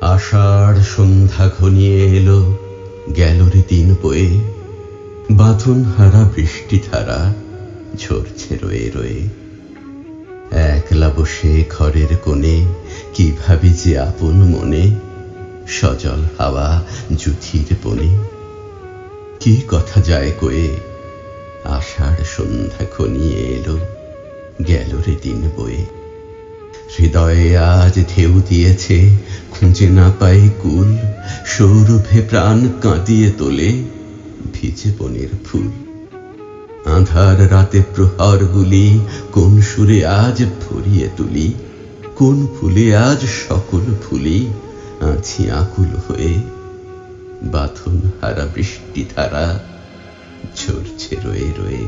আষাঢ় সন্ধ্যা ঘনিয়ে এলো, গেল রে দিন বয়ে। বাঁধন হারা বৃষ্টি ধারা ঝরছে রয়ে রয়ে। একলা বসে ঘরের কোণে, কি ভাবি যে আপন মনে? সজল হাওয়া জুথির বনে। কি কথা যায় কয়ে? আষাঢ় সন্ধ্যা ঘনিয়ে এলো, গেল রে দিন বয়ে। হৃদয়ে আজ ঢেউ দিয়েছে খুঁজে না পাই কুল, সৌরভে প্রাণ কাঁদিয়ে তোলে ভিজে বনের ফুল। আধার রাতে প্রহরগুলি কোন সুরে আজ ভরিয়ে তুলি, কোন ফুলে আজ সকল ফুলি আছি আকুল হয়ে বাঁধন হারা বৃষ্টি ধারা ঝরছে রয়ে রয়ে।